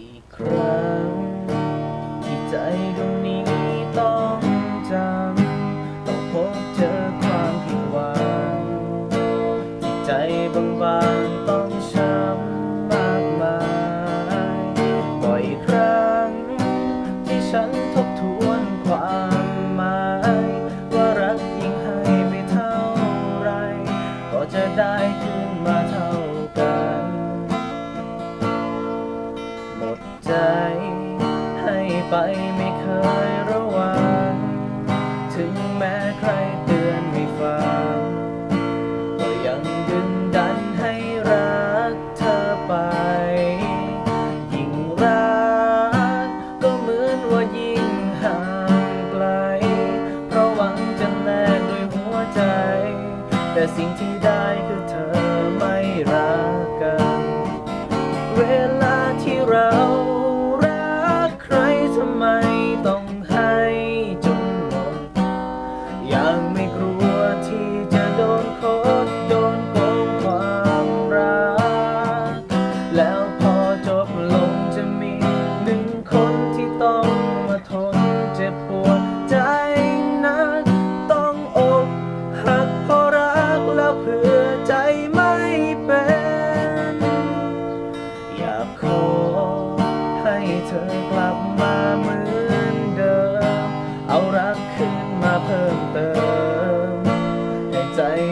อีกครั้ง ที่ใจดวงนี้ต้องจำต้องพบเจอความผิดหวังที่ใจบางๆต้องช้ำมากมายบ่อยครั้ง ที่ฉันทบทวนความหมายว่ารักยิ่งให้ไปเท่าไร ก็จะได้คืนมาเท่า ให้ไปไม่เคยระวัง ถึงแม้ใครเตือนไม่ฟัง ก็ยังดึงดันให้รักเธอไป ยิ่งรักก็เหมือนว่ายิ่งห่างไกล เพราะหวังจะแลกด้วยหัวใจ แต่สิ่งที่ได้คือเธอไม่รักกันเวลา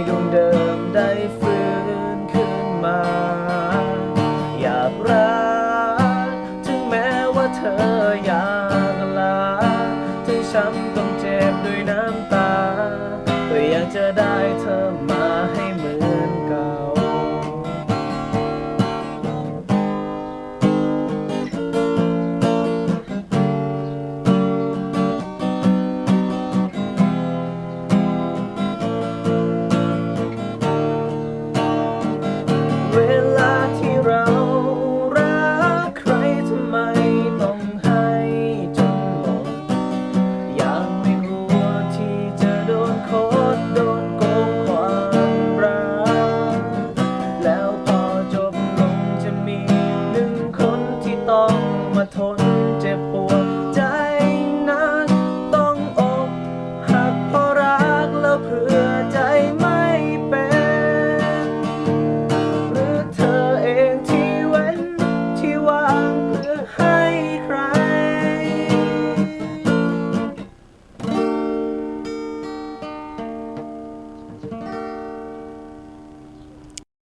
ดวงเดิมได้ฟื้นขึ้นมา อยากรัก ถึงแม้ว่าเธออยากลาถึงช้ำต้องเจ็บด้วยน้ำตา